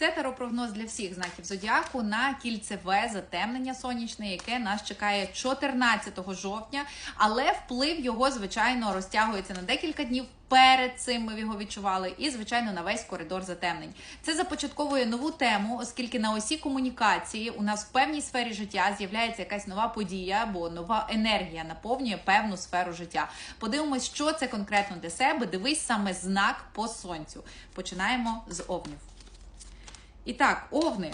Це теропрогноз для всіх знаків зодіаку на кільцеве затемнення сонячне, яке нас чекає 14 жовтня, але вплив його, звичайно, розтягується на декілька днів. Перед цим ми його відчували, і звичайно на весь коридор затемнень. Це започатковує нову тему, оскільки на осі комунікації у нас в певній сфері життя з'являється якась нова подія або нова енергія наповнює певну сферу життя. Подивимось, що це конкретно для себе. Дивись саме знак по сонцю. Починаємо з овнів. І так, овни.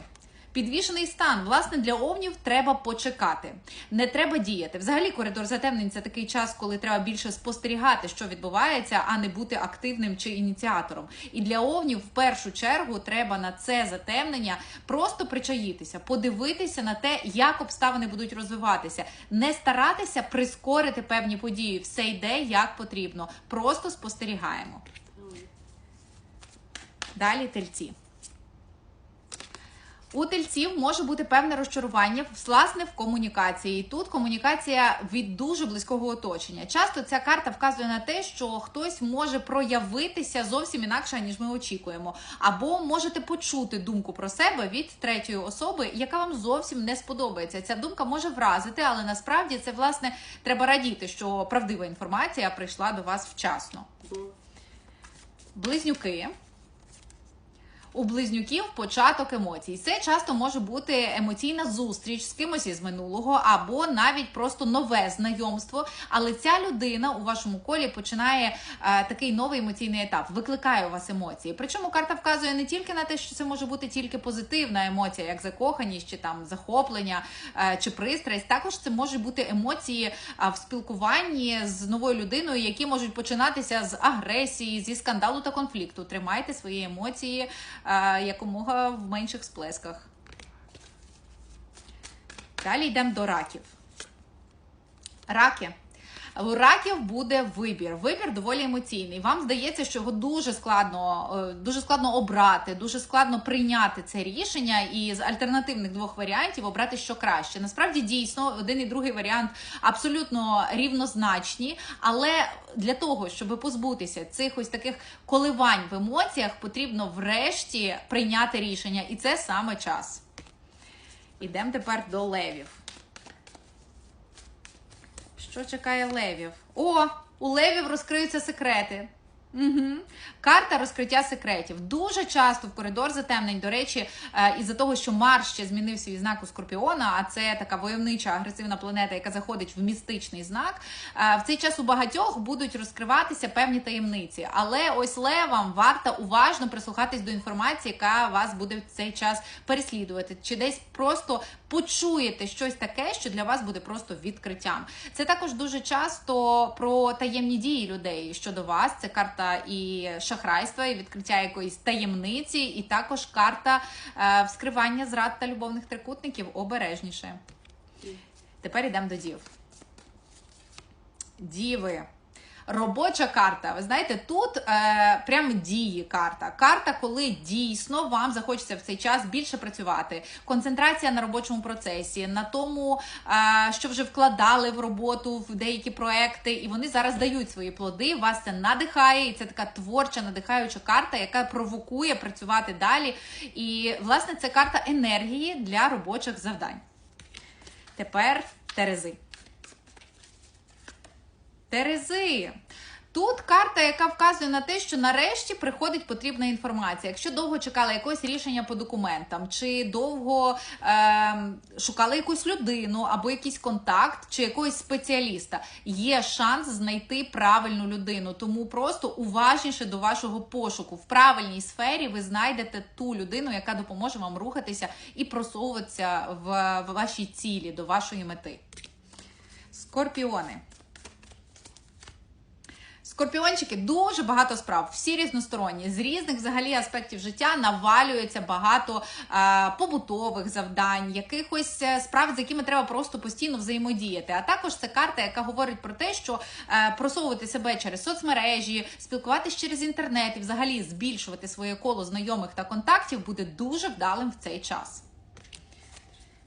Підвішений стан. Власне, для овнів треба почекати. Не треба діяти. Взагалі, коридор затемнень це такий час, коли треба більше спостерігати, що відбувається, а не бути активним чи ініціатором. І для овнів в першу чергу треба на це затемнення просто причаїтися, подивитися на те, як обставини будуть розвиватися, не старатися прискорити певні події. Все йде як потрібно. Просто спостерігаємо. Далі тельці. У тельців може бути певне розчарування власне в комунікації. І Тут комунікація від дуже близького оточення. Часто ця карта вказує на те, що хтось може проявитися зовсім інакше, ніж ми очікуємо, або можете почути думку про себе від третьої особи, яка вам зовсім не сподобається. Ця думка може вразити, але насправді це власне треба радіти, що правдива інформація прийшла до вас вчасно. Близнюки. У близнюків початок емоцій. Це часто може бути емоційна зустріч з кимось із минулого, або навіть просто нове знайомство. Але ця людина у вашому колі починає е, такий новий емоційний етап, викликає у вас емоції. Причому карта вказує не тільки на те, що це може бути тільки позитивна емоція, як закоханість, чи там захоплення, е, чи пристрасть. Також це можуть бути емоції е, в спілкуванні з новою людиною, які можуть починатися з агресії, зі скандалу та конфлікту. Тримайте свої емоції якомога в менших сплесках. Далі йдемо до раків. Раки. У раків буде вибір. Вибір доволі емоційний. Вам здається, що його дуже складно, е, дуже складно обрати, дуже складно прийняти це рішення і з альтернативних двох варіантів обрати що краще. Насправді дійсно один і другий варіант абсолютно рівнозначні, але для того, щоб позбутися цих ось таких коливань в емоціях, потрібно врешті прийняти рішення, і це саме час. Ідемо тепер до левів. Що чекає левів? О, у левів розкриються секрети. Угу. Карта розкриття секретів. Дуже часто в коридор затемнень, до речі, е, із-за того, що Марс ще змінив свій знак у Скорпіона, а це така войовнича агресивна планета, яка заходить в містичний знак. е, В цей час у багатьох будуть розкриватися певні таємниці. Але ось левам варто уважно прислухатись до інформації, яка вас буде в цей час переслідувати, чи десь просто почуєте щось таке, що для вас буде просто відкриттям. Це також дуже часто про таємні дії людей щодо вас. Це карта і шахрайства, і відкриття якоїсь таємниці, і також карта е, вскривання зрад та любовних трикутників обережніше. Тепер йдемо до дів. Діви. Робоча карта. Ви знаєте, тут е, прям дії карта. Карта, коли дійсно вам захочеться в цей час більше працювати. Концентрація на робочому процесі, на тому, е, що вже вкладали в роботу в деякі проекти, і вони зараз дають свої плоди. Вас це надихає, і це така творча, надихаюча карта, яка провокує працювати далі. І, власне, це карта енергії для робочих завдань. Тепер Терези. Терези. Тут карта, яка вказує на те, що нарешті приходить потрібна інформація. Якщо довго чекали якогось рішення по документам, чи довго е, шукали якусь людину або якийсь контакт, чи якогось спеціаліста, є шанс знайти правильну людину. Тому просто уважніше до вашого пошуку. В правильній сфері ви знайдете ту людину, яка допоможе вам рухатися і просовуватися в вашій цілі, до вашої мети. Скорпіони. Скорпіончики дуже багато справ, всі різносторонні, з різних взагалі аспектів життя навалюється багато е, побутових завдань, якихось е, справ, з якими треба просто постійно взаємодіяти. А також це карта, яка говорить про те, що е, просовувати себе через соцмережі, спілкуватись через інтернет і взагалі збільшувати своє коло знайомих та контактів буде дуже вдалим в цей час.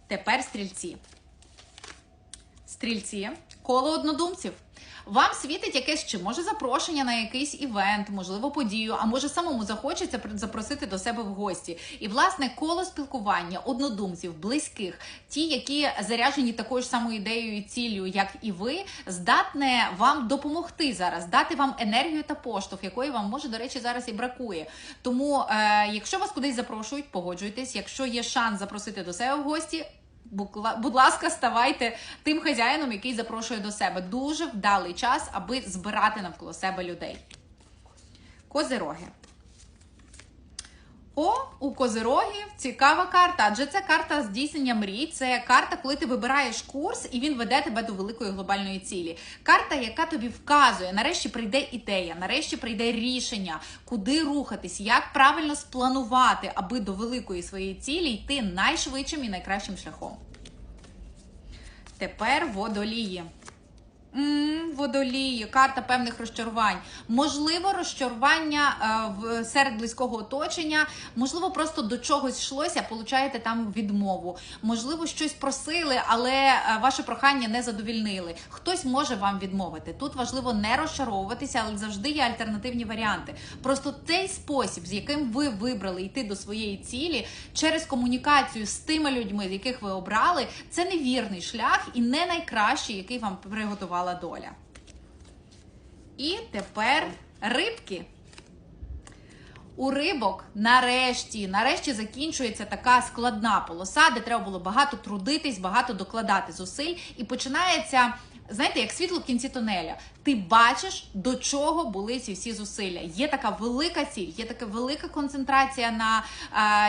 Тепер стрільці. Стрільці, коло однодумців. Вам світить якесь чи може запрошення на якийсь івент, можливо, подію, а може самому захочеться запросити до себе в гості. І власне коло спілкування однодумців, близьких, ті, які заряджені такою ж самою ідеєю і ціллю, як і ви, здатне вам допомогти зараз, дати вам енергію та поштовх, якої вам може, до речі, зараз і бракує. Тому, е, якщо вас кудись запрошують, погоджуйтесь. Якщо є шанс запросити до себе в гості. Будь ласка, ставайте тим хазяїном, який запрошує до себе. Дуже вдалий час, аби збирати навколо себе людей. Козироги. О, у козирогів цікава карта, адже це карта здійснення мрій. Це карта, коли ти вибираєш курс і він веде тебе до великої глобальної цілі. Карта, яка тобі вказує, нарешті прийде ідея, нарешті прийде рішення, куди рухатись, як правильно спланувати, аби до великої своєї цілі йти найшвидшим і найкращим шляхом. Тепер водолії. М водолії, карта певних розчарувань. Можливо, розчарування е, в серед близького оточення, можливо, просто до чогось йшлося, получаєте там відмову. Можливо, щось просили, але е, ваше прохання не задовільнили. Хтось може вам відмовити. Тут важливо не розчаровуватися, але завжди є альтернативні варіанти. Просто той спосіб, з яким ви вибрали йти до своєї цілі, через комунікацію з тими людьми, яких ви обрали, це невірний шлях і не найкращий, який вам приготувала доля. І тепер рибки. У рибок нарешті, нарешті закінчується така складна полоса, де треба було багато трудитись, багато докладати зусиль, і починається. Знаєте, як світло в кінці тунеля, ти бачиш, до чого були ці всі зусилля. Є така велика ціль, є така велика концентрація на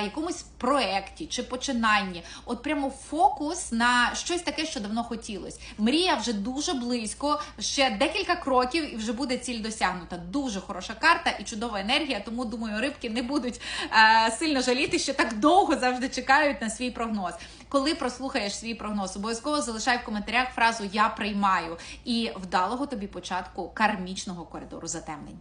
е, якомусь проекті чи починанні. От прямо фокус на щось таке, що давно хотілось. Мрія вже дуже близько, ще декілька кроків, і вже буде ціль досягнута. Дуже хороша карта і чудова енергія. Тому думаю, рибки не будуть е, сильно жаліти, що так довго завжди чекають на свій прогноз. Коли прослухаєш свій прогноз, обов'язково залишай в коментарях фразу Я приймаю і вдалого тобі початку кармічного коридору затемнень.